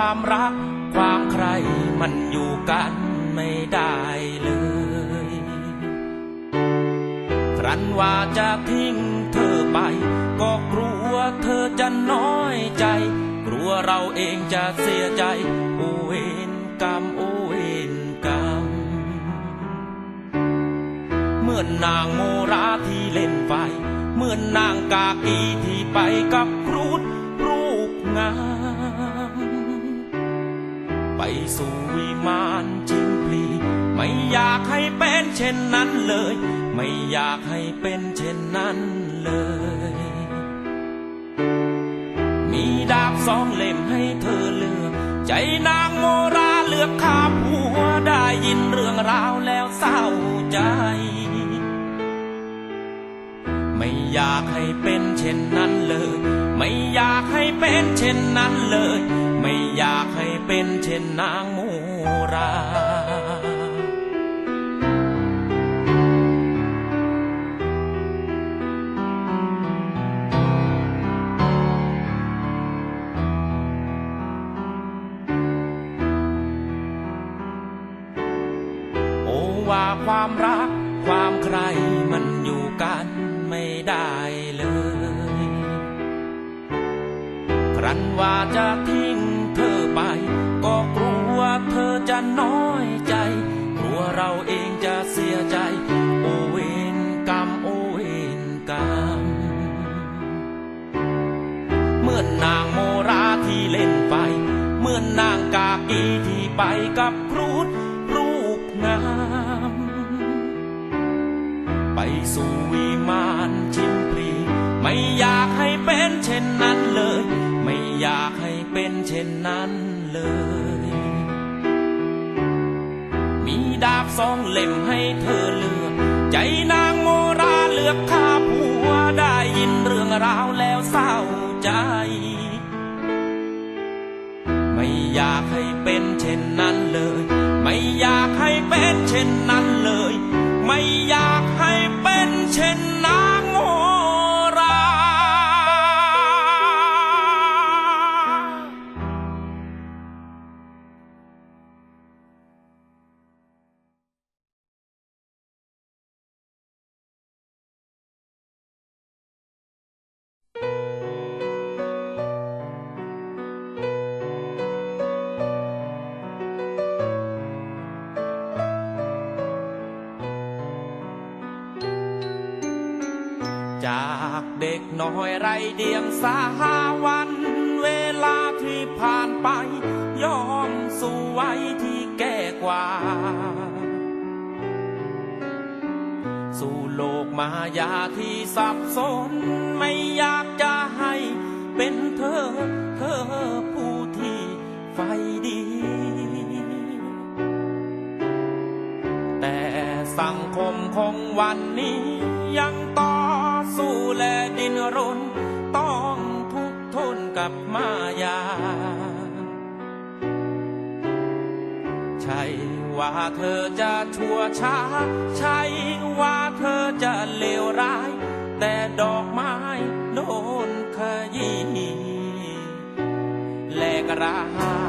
ความรัก ความใครมันอยู่กันไม่ได้เลย ครั้นว่าจะทิ้งเธอไป ก็กลัวเธอจะน้อยใจ กลัวเราเองจะเสียใจ โอเวนกรรมโอเวนกรรมเมื่อนนางโมราที่เล่นไฟ เมื่อนนางกากีที่ไปกับครูดรูปงาม สู่วิมานชิมพลีไม่อยากให้เป็นเช่นนั้นเลย ไม่อยากให้เป็นเช่นนั้นเลย มีดาบสองเล่มให้เธอเลือก ใจนางโมราเลือกข้าผัวได้ยินเรื่องราวแล้วเศร้าใจ ไม่อยากให้เป็นเช่นนั้นเลย ไม่อยากให้เป็นเช่นนั้นเลย ไม่อยากให้เป็นเช่นนางมูรา จะน้อยใจ กลัวเราเองจะเสียใจ โอเวนกรรมโอเวนกรรมเมื่อนนางโมราที่เล่นไฟเมื่อนนางกากีที่ไปกับครูดรูปงามไปสู่วิมานชิมพลีไม่อยากให้เป็นเช่นนั้นเลย ไม่อยากให้เป็นเช่นนั้นเลย บสองเล่มให้เธอเลือก ใจนางโมราเลือกข้าผัวได้ยินเรื่องราวแล้วเศร้าใจ ไม่อยากให้เป็นเช่นนั้นเลย ไม่อยากให้เป็นเช่นนั้นเลย ไม่อยากให้เป็นเช่น จากเด็กน้อยไรเดียงสาวัน เวลาที่ผ่านไป ยอมสู่วัยที่แก่กว่า สู่โลกมายาที่สับสน ไม่อยากจะให้เป็นเธอ เธอผู้ที่ไฟดี แต่สังคมของวันนี้ยังต่อง สู้และดินรน ต้องทุกทนกับมายา ใช่ว่าเธอจะชั่วช้า ใช่ว่าเธอจะเลวร้าย แต่ดอกไม้โดนขยี้แลกรา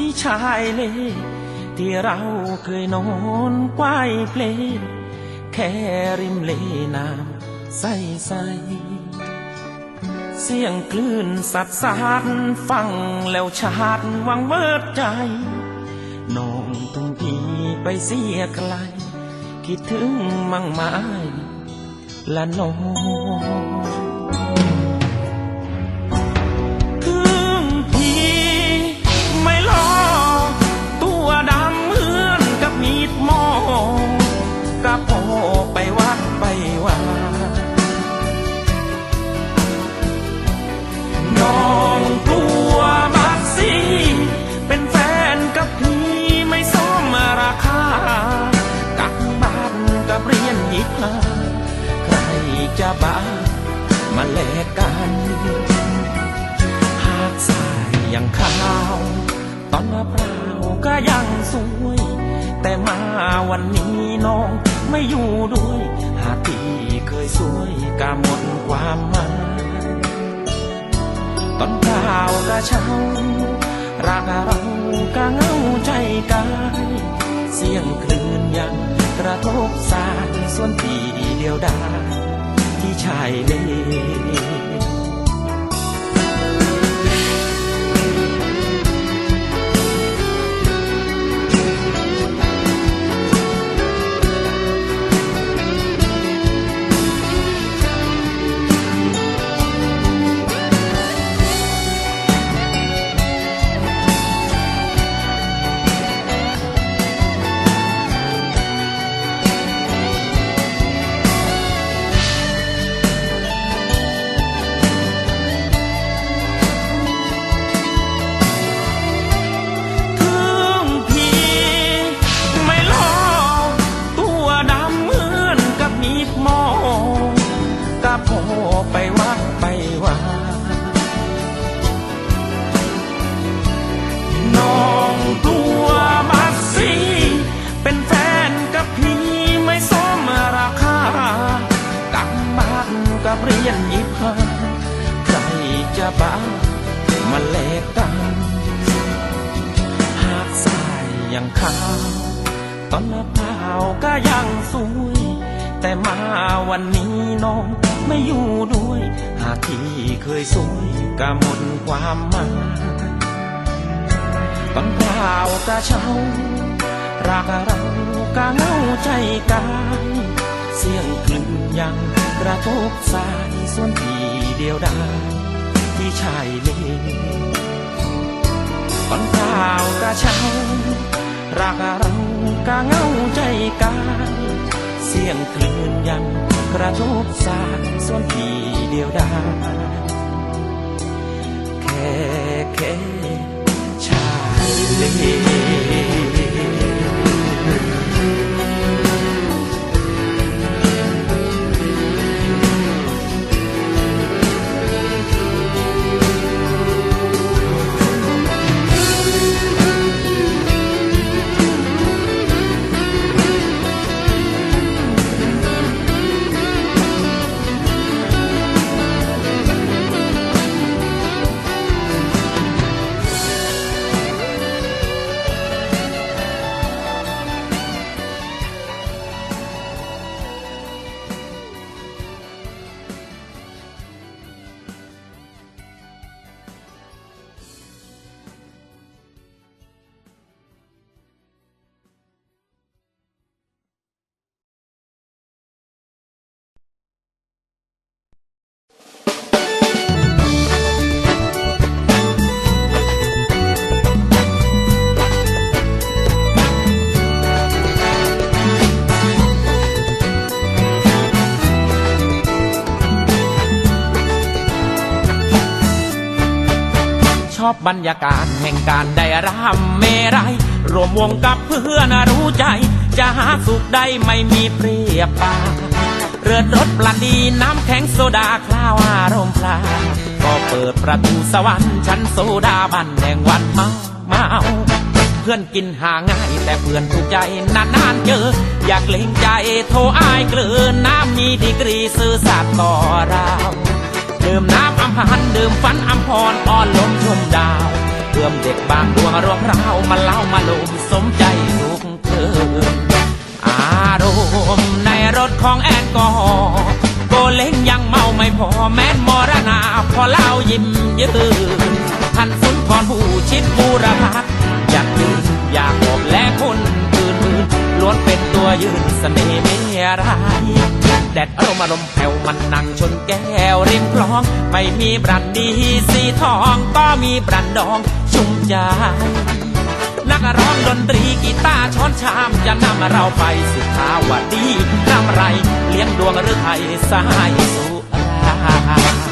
ที่ชายเล ที่เราเคยนอนกวายเพลงแค่ริมเลน้ำใสใสเสียงคลื่นสัดสานฟังแล้วชาดวังเวิดใจ น้องต้องพีไปเสียไกล คิดถึงมั่งไม้ละน้อง มาแลกกัน หากสายยังขาว ตอนมาเปล่าก็ยังสวย แต่มาวันนี้น้องไม่อยู่ด้วย หากที่เคยสวยก็หมดความหมายตอนข่าวก็เช้ารักเราก็เหงาใจกาย เสียงคลื่นยังกระทบสายส่วนที่เดียวดาย ชายเล ลกกันหากสายยังขาวตอนมะพร้าก็ยังสวย แต่มาวันนี้น้องไม่อยู่ด้วย หากที่เคยสวยก็หมดความหมายตอนเปล่าก็เช้ารักเราก็เหงาใจกายเสียงคลื่นยังกระทบสายส่วนที่เดียวดาย ที่ชายเลตอนเปล่ากะเช้ารักเรากะเหงาใจกายเสียงคลื่นยังกระทบสายส่วนที่เดียวดายแค่แค่ชายเล อบบรรยากาศแห่งการได้รำเมรัยรวมวงกับเพื่อนรู้ใจ จะหาสุขได้ไม่มีเปรียบปาเรือดรถปลันดีน้ำแข็งโซดาคล้าวอารมณ์พลาก็เปิดประตูสวรรค์ชั้นโซดาบันแห่งวันเมาเมาเพื่อนกินหาง่าย แต่เพื่อนถูกใจนานๆเจอ อยากเล่งใจโทรอายเกลือน้ำมีดีกรีซื่อสัตย์ต่อเรา ดื่มน้ำอัมพันดื่มฝันอัมพรอ่อนลมชมดาวเพื่อมเด็กบางดวงรวงราวมาเล่ามาลมสมใจทุกเกินอารมณ์ในรถของแอนกอฮอล์โกเล้งยังเมาไม่พอแม้นมรณาพอเล่ายิ้มยืนท่านสุนทรผู้ชิดบูรพักอยากยืนอยากบอกและคนอื่นอื่น ล้วนเป็นตัวยืนเสน่ห์ไม่ร้ายแดดอารมณ์อารมณ์แผ่วมันนั่งชนแก้วริมคลอง ไม่มีบรันดีสีทอง ก็มีบรันดองชุ่มใจนักร้องดนตรีกีตาร์ช้อนชามจะนำเราไปสุขาวดีรำไร เลี้ยงดวงหรือไทยสายสุรา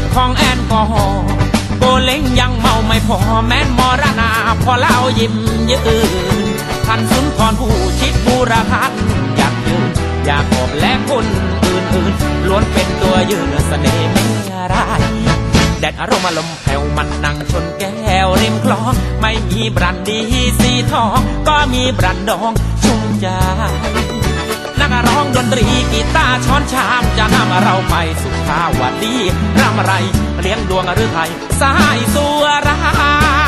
ถของแอนกอฮอล์โกเล้งยังเมาไม่พอแม้นมรณาพอเล่ายิ้มยืนท่านสุนทรผู้ชิดบูรพักอยากยืนอยากบอกและคนอื่นๆล้วนเป็นตัวยืนเสน่ห์ไม่ร้ายแดดอารมณ์อารมแผ่วมันนั่งชนแก้วริมคลอง ไม่มีบรันดีสีทอง ก็มีบรันดองชุ่มใจนักร้องดนตรีกีตาร์ช้อนชา เราไปสุขาวดีรำไร เลี้ยงดวงหรือไทยสายสัวรา